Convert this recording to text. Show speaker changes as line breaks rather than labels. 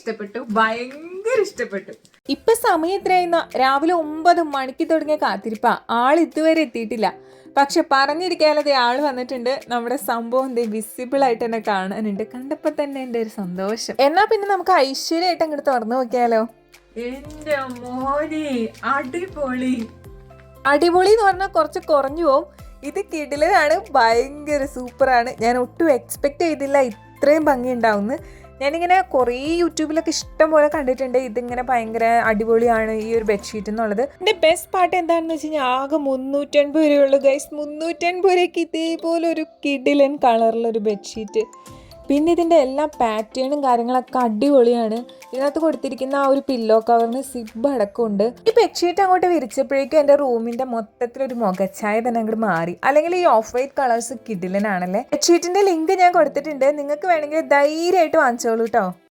ഇഷ്ടപ്പെട്ടു. ഭയങ്കര ഇഷ്ടപ്പെട്ടു.
ഇപ്പൊ സമയം എത്രയായിരുന്ന രാവിലെ ഒമ്പത് മണിക്ക് തുടങ്ങിയ കാത്തിരിപ്പ. ആൾ ഇതുവരെ എത്തിയിട്ടില്ല. പക്ഷെ പറഞ്ഞിരിക്കാതെ ആൾ വന്നിട്ടുണ്ട്. നമ്മുടെ സംഭവം എന്തേ വിസിബിൾ ആയിട്ട് തന്നെ കാണാനുണ്ട്. കണ്ടപ്പോ തന്നെ എന്റെ ഒരു സന്തോഷം. എന്നാ പിന്നെ നമുക്ക് ഐശ്വര്യമായിട്ട് അങ്ങോട്ട് തുറന്നു നോക്കിയാലോ?
എന്റെ മോനെ അടിപൊളി.
അടിപൊളി എന്ന് പറഞ്ഞാൽ കുറച്ച് കുറഞ്ഞു പോവും. ഇത് കിടിലാണ് ഭയങ്കര സൂപ്പറാണ്. ഞാൻ ഒട്ടും എക്സ്പെക്ട് ചെയ്തില്ല. ഇത്രയും ഭംഗി ഉണ്ടാവുമെന്ന് ഞാനിങ്ങനെ കുറേ യൂട്യൂബിലൊക്കെ ഇഷ്ടം പോലെ കണ്ടിട്ടുണ്ട്. ഇതിങ്ങനെ ഭയങ്കര അടിപൊളിയാണ് ഈ ഒരു ബെഡ്ഷീറ്റ് എന്നുള്ളത്. എന്റെ ബെസ്റ്റ് പാർട്ട് എന്താണെന്ന് വെച്ച് കഴിഞ്ഞാൽ ആകെ മുന്നൂറ്റൻപത് രൂപയുള്ളൂ ഗൈസ് മുന്നൂറ്റൻപത് രൂപയ്ക്ക് ഇതേപോലെ ഒരു കിഡിലൻ കളറിലൊരു ബെഡ്ഷീറ്റ് പിന്നെ ഇതിന്റെ എല്ലാ പാറ്റേണും കാര്യങ്ങളൊക്കെ അടിപൊളിയാണ്. ഇതിനകത്ത് കൊടുത്തിരിക്കുന്ന ആ ഒരു പില്ലോ കവറിന് സിബ് അടക്കമുണ്ട്. ഈ ബെഡ്ഷീറ്റ് അങ്ങോട്ട് വിരിച്ചപ്പോഴേക്കും എന്റെ റൂമിന്റെ മൊത്തത്തിലൊരു മുഖച്ചായ തന്നെ അങ്ങോട്ട് മാറി. അല്ലെങ്കിൽ ഈ ഓഫ് വൈറ്റ് കളേഴ്സ് കിഡിലനാണല്ലേ ബെഡ്ഷീറ്റിന്റെ ലിങ്ക് ഞാൻ കൊടുത്തിട്ടുണ്ട്. നിങ്ങൾക്ക് വേണമെങ്കിൽ ധൈര്യമായിട്ട് വാങ്ങിച്ചോളൂ കേട്ടോ